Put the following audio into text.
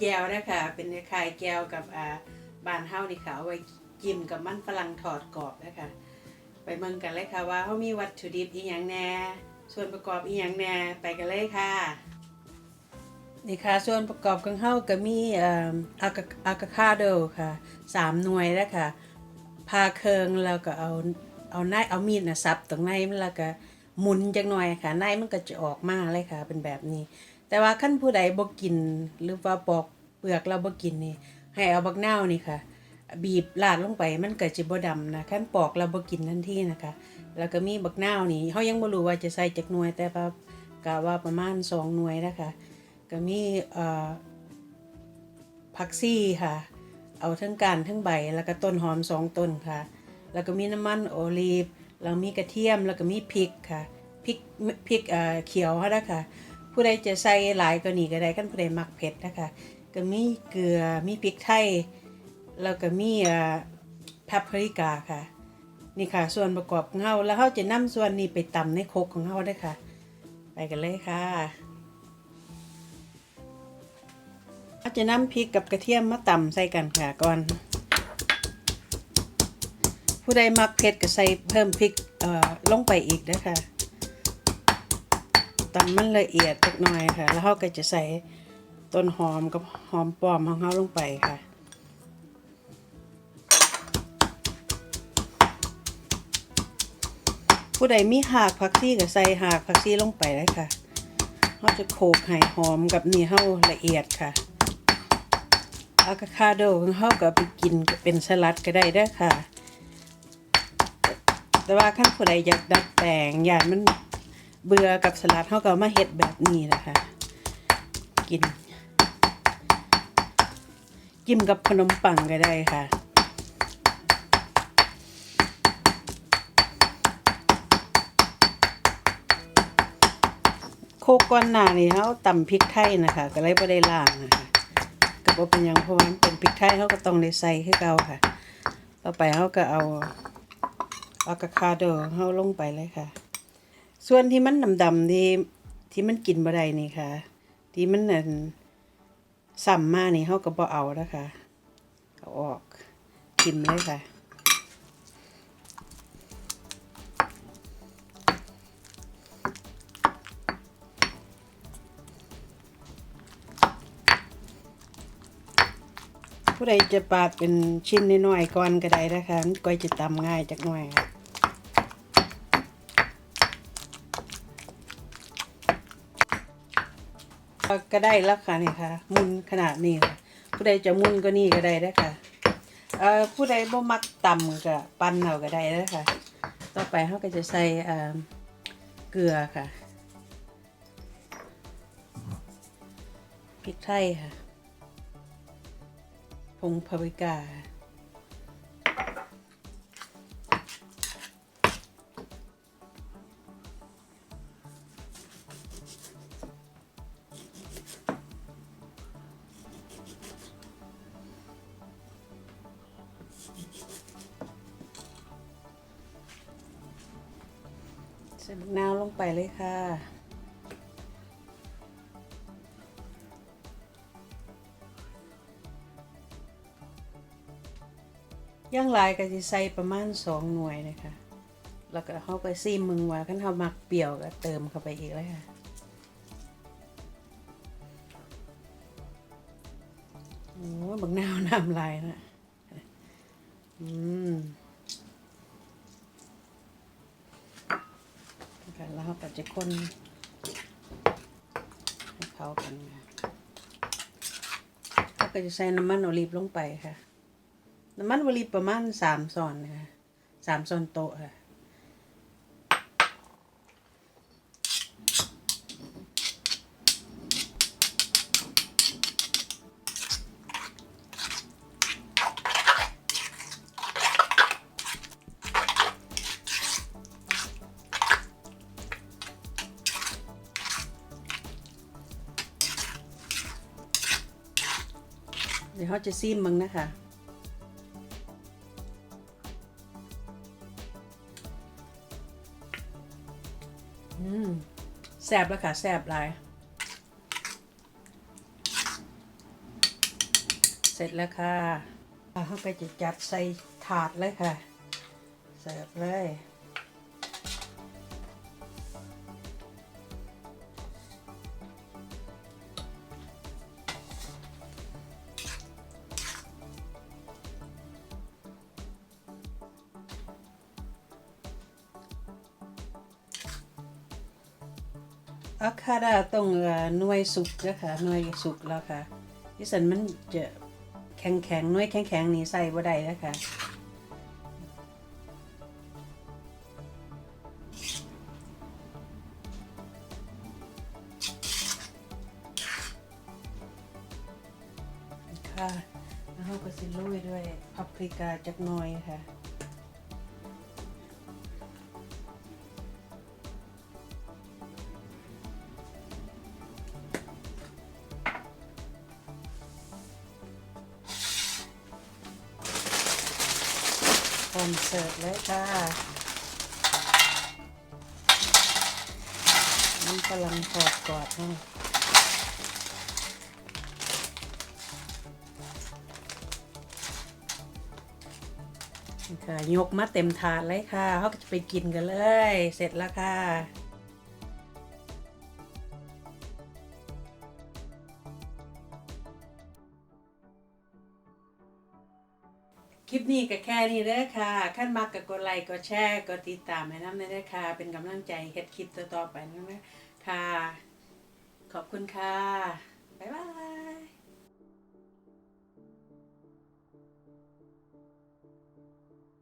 แก้วนะคะเป็นคล้ายแก้วกับอ่าบานเฮานี่ค่ะเอาไว้จิ้มกับมันฝรั่งทอดกรอบนะคะไปเมืองกันเลยค่ะว่าเขามีวัตถุดิบอีหยังแหน่ส่วนประกอบอีหยังแหน่ไปกันเลยค่ะนี่ค่ะส่วนประกอบของเฮาก็มีอ่ออากาอากาคาโดค่ะสามหน่วยแล้วค่ะพาเคืองแล้วก็เอาเอาไนเอามีดนะสับตรงในมันแล้วก็หมุนจักหน่อยค่ะในมันก็จะออกมาเลยค่ะเป็นแบบนี้ แต่ว่าขั้นผู้ใดบ่กิน หรือว่าปอกเปลือกเราบ่กินนี่ ให้เอาบักนาวนี่ค่ะ บีบลาดลงไปมันก็จะบ่ดำนะขั้นปอกเราบ่กินทันทีนะคะ แล้วก็มีบักนาวนี่เฮายังบ่รู้ว่าจะใส่จักหน่วย แต่ว่ากะว่าประมาณสองหน่วยนะคะก็มีเอ่อผักซี่ค่ะ เอาทั้งก้านทั้งใบแล้วก็ต้นหอมสองต้นค่ะ แล้วก็มีน้ำมันโอลีฟแล้วมีกระเทียมแล้วก็มีพริกค่ะพริกพริกเอ่อเขียวค่ะนะคะ ผู้ใดจะใส่หลายก็นี่ก็ได้กันผู้ใดมักเผ็ดนะคะ ก็มีเกลือมีพริกไทย แล้วก็มีเอ่อพปริกาค่ะ นี่ค่ะ ส่วนประกอบของเฮาแล้วเฮาจะนำส่วนนี้ไปตำในโครกของเฮาได้อค่ะ ไปกันเลยค่ะอาจะนำพริกกับกระเทียมมาตำใส่กันค่ะก่อน ผู้ใดมักเผ็ดก็ใส่เพิ่มพริกเออลงไปอีกนะคะ ตำมันละเอียดจักหน่อยค่ะ แล้วเราก็จะใส่ต้นหอมกับหอมปลอมของเราลงไปค่ะผู้ใดมีหากผักชีก็ใส่หากผักชีลงไปเลยค่ะเราจะโขกให้หอมกับนี่เฮาละเอียดค่ะอากาคาโดของเขาก็ไปกินเป็นสลัดก็ได้ด้ค่ะ แต่ว่าขั้นผู้ใดอยากดัดแปลงอยากมัน เบื่อกับสลัดเขาก็เอามาเฮ็ดแบบนี้นะคะกินจิ้มกับขนมปังก็ได้ค่ะโคก้อนหนานี่เขาตำพริกไทยนะคะ ก็เลยไม่ได้ล้างนะคะก็บ่เป็นยังเพราะว่ามันเป็นพริกไทยเขาก็ต้องได้ใส่ให้เกาค่ะ ต่อไปเขาก็เอาอากาคาโดเขาลงไปเลยค่ะ ส่วนที่มันดำๆที่ที่มันกินบ่ไดนี่ค่ะ ที่มันนั่นสัมมานี่เขาก็บ่เอานะคะเอาออกกินเลยค่ะผู้ใดจะปาดเป็นชิ้นน้อยๆก่อนก็ได้นะคะมันก็จะตำง่ายจักหน่อยค่ะ ก็ได้แล้วค่ะนี่ค่ะ มุนขนาดนี้ค่ะ ผู้ใดจะมุนก็นี่ก็ได้นะคะเอ่อผู้ใดบ่มักต่ำก็ปั้นเอาก็ได้นะคะต่อไปเขาก็จะใส่เอ่อเกลือค่ะพริกไทยค่ะผงพาปริกา ใส่มะนาวลงไปเลยค่ะย่างลายก็จะใส่ประมาณสองหน่วยนะคะ แล้วก็เข้าไปซีมึงว่าคันเขามักเปรี้ยวก็เติมเข้าไปอีกเลยค่ะโอ้บักนาวน้ำลายนะ อืมค่ะแล้วเรา ก็จะคนให้เข้ากันค่ะเราก็จะใส่น้ำมันโอลีฟลงไปค่ะ น้ำมันโอลีประมาณสามซอนค่ะสามซอนโต๊ะค่ะ เขาจะซีมมึงนะคะอืมแซบแล้วค่ะแซบลาย เสร็จแล้วค่ะเขาก็จะจัดใส่ถาดเลยค่ะ เสิร์ฟเลย อะคาดาต้องหน่วยสุกนะคะหน่วยสุกแล้วค่ะที่สันมันจะแข็งแข็งหน่วยแข็งแข็งนี่ใส่บ่ได้แล้วค่ะค่ะแล้วก็สิลุยด้วยพับพริกาจักหน่อยค่ะ มเสิร์ฟเลยค่ะมันกำลังทอดกอดนะค่ะยกมาเต็มถาดเลยค่ะเขาจะไปกินกันเลย เสร็จแล้วค่ะ คลิปนี้ก็แค่นี้เด้อค่ะขั้นมักก็กดไลค์กดแชร์กดติดตามให้น้ำเด้อค่ะ เป็นกำลังใจเฮ็ดคลิปต่อๆไปนั่นนะค่ะ ขอบคุณค่ะ บ๊ายบาย